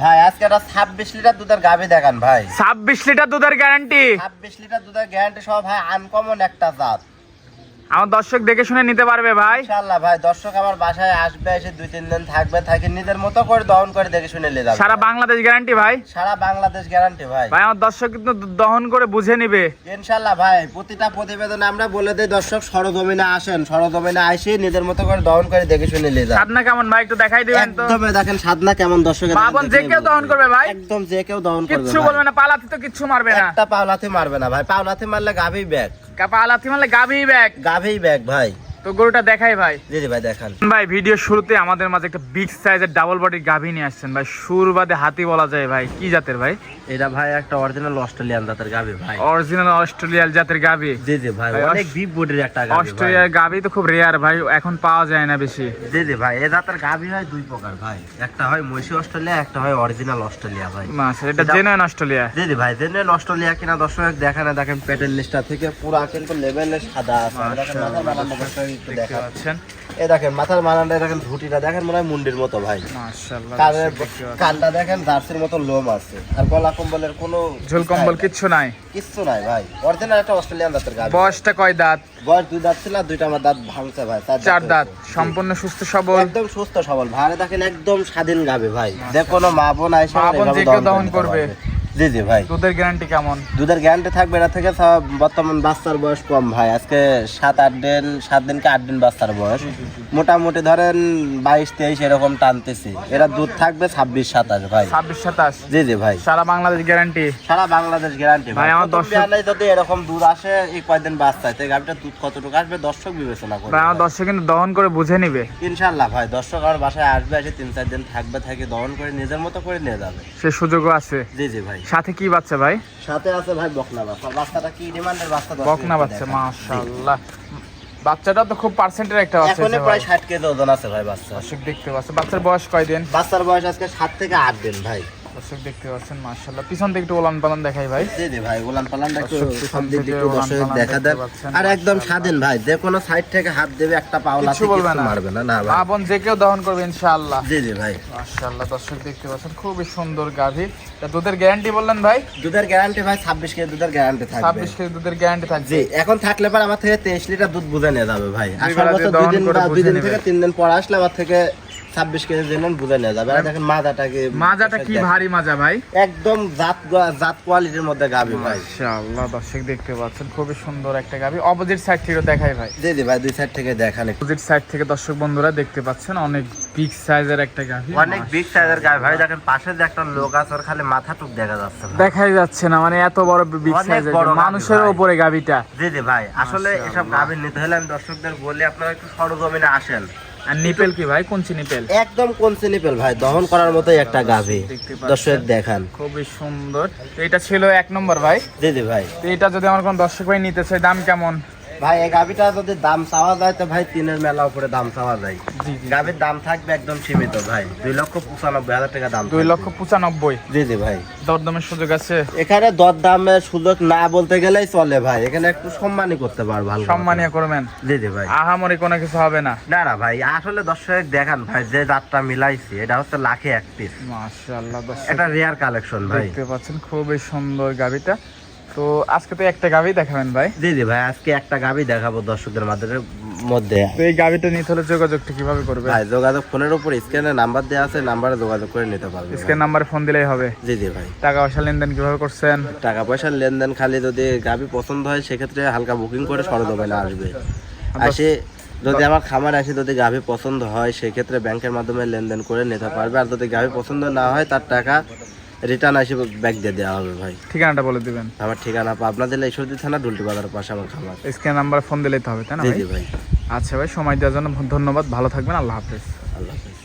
ভাই আজকে একটা ছাব্বিশ লিটার দুধের গাভি দেখান ভাই। ছাব্বিশ লিটার দুধের গ্যারান্টি ছাব্বিশ লিটার দুধের গ্যারান্টি সব ভাই আনকমন একটা জাত। আমার দর্শক দেখে শুনে নিতে পারবে ভাই। ইনশাল্লাহ ভাই দর্শক আমার বাসায় আসবে এসে দুই তিন দিন থাকবে থাকি নিজের মতো করে দহন করে দেখে শুনে নিয়ে যাবে। সারা বাংলাদেশ গ্যারান্টি ভাই। সারা বাংলাদেশ গ্যারান্টি ভাই। ভাই আমার দর্শক কিন্তু দহন করে বুঝে নিবে। ইনশাল্লাহ ভাই প্রতিটা প্রতিবেদনে আমরা বলে দিই দর্শক সরজমিনে আসেন সরজমিনে আসি নিজের মতো করে দহন করে দেখে শুনে নিয়ে যান। সাদনা কেমন ভাই একটু দেখাই দিবেন তো। একদম দেখেন সাধনা কেমন দর্শক মা বোন যে কেউ দহন করবে ভাই? একদম যে কেউ দহন করবে ভাই। বলবে না পালাতে তো কিচ্ছু মারবে না। একটা পাওলাতে মারবে না ভাই পাওলাতে মারলে গাভি ব্যাগ পালাতি মারলে গাভী ব্যাগ। গাভি ব্যাগ ভাই। তো গরুটা দেখাই ভাই। দিদি ভাই দেখান। ভাই ভিডিও শুরুতে আমাদের মাঝে একটা বিগ সাইজের ডাবল বডির গাভী নিয়ে আসছেন। ভাই সুর বাদে হাতি বলা যায় ভাই। কি জাতের ভাই? এটা ভাই একটা অরিজিনাল অস্ট্রেলিয়ান জাতের গাভি ভাই। অরিজিনাল অস্ট্রেলিয়ার জাতের গাভী জি জি ভাই অনেক বিগ বডির একটা ভাই অস্ট্রেলিয়ার গাভী তো খুব রেয়ার ভাই এখন পাওয়া যায় না বেশি। জি জি ভাই এই জাতের গাভি হয় দুই প্রকার ভাই। একটা হয় মহিষী অস্ট্রেলিয়া একটা হয় অরিজিনাল অস্ট্রেলিয়া ভাই। মাস এটা জেনুইন অস্ট্রেলিয়া। জি জি ভাই জেনুইন অস্ট্রেলিয়া কিনা দর্শক দেখেন দেখেন পেটের লিস্টটা থেকে পুরো কিন্তু লেভেলে সাদা আছে। দেখেন মাথার মালানটা একটু পাচ্ছেন। এই দেখেন মাথার মালানটা দেখেন ঝুটিটা দেখেন মনে হয় মুন্ডির মতো ভাই। মাশাআল্লাহ কানটা দেখেন জার্সির মতো লোম আছে। আর গলা কম্বলের কোনো ঝোল কম্বল কিচ্ছু নাই? কিচ্ছু নাই ভাই। অরিজিনাল একটা অস্ট্রেলিয়ান দাঁতের গাছ বয়সটা কয় দাঁত? বয়স দুই দাঁত ছিল দুইটা আমার দাঁত ভাঙছে ভাই চার দাঁত। সম্পূর্ণ সুস্থ সবল? একদম সুস্থ সবল। ভাই দেখেন একদম স্বাধীন গাবে ভাই। যে কোনো মা বোন আইসা মা বোন যে কেউ দহন করবে। জি জি ভাই। দুধের গ্যারান্টি কেমন? দুধের গ্যারান্টি থাকবে এটা থেকে সব বর্তমান বাচ্চার বয়স কম ভাই। আজকে সাত আট দিন সাত দিন কি আট দিন বাচ্চার বয়স। মোটামুটি ধরেন বাইশ তেইশ এরকম টানতেছি। এরা দুধ থাকবে ছাব্বিশ সাতাশ ভাই। ছাব্বিশ সাতাশ? জি জি ভাই। সারা বাংলাদেশ গ্যারান্টি সারা বাংলাদেশ গ্যারান্টি ভাই, আমার দর্শক- যদি এরকম দুধ আসে এই কয়দিন বাচ্চা তো গাভিটা দুধ কতটুকু আসবে দর্শক বিবেচনা করবে ভাই আমার দর্শক কিন্তু দহন করে বুঝে নিবে। ইনশাল্লাহ ভাই। দর্শক আমার বাসায় আসবে এসে তিন চার দিন থাকবে থাকে দহন করে নিজের মতো করে নিয়ে যাবে। সে সুযোগও আছে। জি জি ভাই। সাথে কি বাচ্চা ভাই? সাথে আছে ভাই বকনা বাচ্চা। বাচ্চাটা কি ডিমান্ডের বাচ্চা? বকনা বাচ্চা। মাশাআল্লাহ। বাচ্চাটা তো খুব পার্সেন্টের একটা আছে এখন প্রায় ভাই। ষাট কেজি ওজন আছে ভাই বাচ্চা। অসুখ দেখতে পাচ্ছে বাচ্চার বয়স কয় দিন বাচ্চার বয়স আজকে 7 থেকে 8 দিন ভাই। দর্শক দেখতে পাচ্ছেন মাশাআল্লাহ। পিছন থেকে একটু ওলান পালান দেখাই ভাই। জি জি ভাই পালানটা একটু দর্শক সব দিক থেকে একটু দর্শক দেখা দেন। আর একদম স্বাধীন ভাই যে কোনো সাইড থেকে হাত দেবে একটা বলবে না। মারবে না না ভাই। বোন যে কেউ দহন করবে ইনশাআল্লাহ। জি জি ভাই। মাশাআল্লাহ দর্শক দেখতে পাচ্ছেন খুবই সুন্দর গাভী। তা দুধের গ্যারান্টি বললেন ভাই? দুধের গ্যারান্টি ভাই ছাব্বিশ কেজি দুধের গ্যারান্টি থাকবে। ছাব্বিশ কেজি দুধের গ্যারান্টি থাকবে। জি এখন থাকলে পর আমার থেকে তেইশ লিটার দুধ বুঝে নিয়ে যাবে ভাই। আর দুই দিন বা দুই দিন থেকে তিন দিন পর আসলে আমার থেকে ছাব্বিশ কেজি দিন বুঝে নিয়ে যাবে। আর দেখেন মাজাটাকে মাজাটা কি ভারী মাজা ভাই? একদম জাত জাত কোয়ালিটির মধ্যে গাবি ভাই। মাশাআল্লাহ দর্শক দেখতে পাচ্ছেন খুবই সুন্দর একটা গাভী অপোজিট সাইড থেকে দেখাই ভাই। জি জি ভাই দুই সাইড থেকে দেখান একটু। অপোজিট সাইড থেকে দর্শক বন্ধুরা দেখতে পাচ্ছেন অনেক বিগ সাইজের একটা গাভী অনেক বিগ সাইজের গাবি। ভাই দেখেন পাশে যে একটা লোক আছে ওর খালি মাথাটুক দেখা যাচ্ছে। দেখাই যাচ্ছে না মানে এত বড় বিগ সাইজের বড় মানুষের উপরে গাভীটা জি জি ভাই আসলে এসব। গাবি নিতে হলে আমি দর্শকদের বলি আপনারা একটু সরজমিনে আসেন। আর নিপেল কি ভাই? কোনচি নিপেল? একদম কোন নিপেল ভাই? দহন করার মতোই একটা গাভী। দর্শক দেখান। খুবই সুন্দর। এটা ছিল এক নম্বর ভাই। দিদি জি ভাই। তো এটা যদি আমার কোন দর্শক ভাই নিতে চাই দাম কেমন? ভাই এই গাভিটা যদি দাম চাওয়া যায় তো ভাই তিনের মেলা উপরে দাম চাওয়া যায়। গাভির দাম থাকবে একদম সীমিত ভাই দুই লক্ষ পঁচানব্বই হাজার টাকা দাম দুই লক্ষ পঁচানব্বই। জি জি ভাই। দরদমের সুযোগ আছে? এখানে দর দামের সুযোগ না বলতে গেলেই চলে ভাই এখানে একটু সম্মানই করতে পারব হালকা সম্মানীয় করবেন? জি জি ভাই। আহামরি কোনো কিছু হবে না। না না ভাই আসলে দর্শক দেখান ভাই যে জাতটা মিলাইছি এটা হচ্ছে লাখে এক পিস মাশাআল্লাহ এটা রেয়ার কালেকশন ভাই। দেখতে পাচ্ছেন খুবই সুন্দর গাভিটা। তো আজকে তো একটা গাভি দেখাবেন ভাই। জি জি ভাই আজকে একটা গাভি দেখাবো দর্শকদের মাধ্যমে মধ্যে। তো এই গাভিটা নিতে হলে যোগাযোগটা কীভাবে করবে ভাই যোগাযোগ ফোনের উপর স্ক্যানে নাম্বার দেওয়া আছে নাম্বারে যোগাযোগ করে নিতে পারবে স্ক্যান নাম্বারে ফোন দিলেই হবে। জি জি ভাই। টাকা পয়সা লেনদেন কীভাবে করছেন? টাকা পয়সার লেনদেন খালি যদি গাভি পছন্দ হয় সেক্ষেত্রে হালকা বুকিং করে সরজমিনে আসবে। আসে যদি আমার খামার আসে যদি গাভি পছন্দ হয় সেক্ষেত্রে ব্যাংকের মাধ্যমে লেনদেন করে নিতে পারবে। আর যদি গাভি পছন্দ না হয় তার টাকা রিটার্ন আসে ব্যাগ দিয়ে দেওয়া হবে ভাই। ঠিকানাটা বলে দিবেন। আমার ঠিকানা পাবনা জেলা ঈশ্বরদী থানা ডুলটি বাজার পাশে আমার খামার। স্ক্যান নাম্বার ফোন দিলে তো হবে তাই না ভাই? ভাই। আচ্ছা ভাই সময় দেওয়ার জন্য ধন্যবাদ ভালো থাকবেন আল্লাহ হাফেজ। আল্লাহ হাফেজ।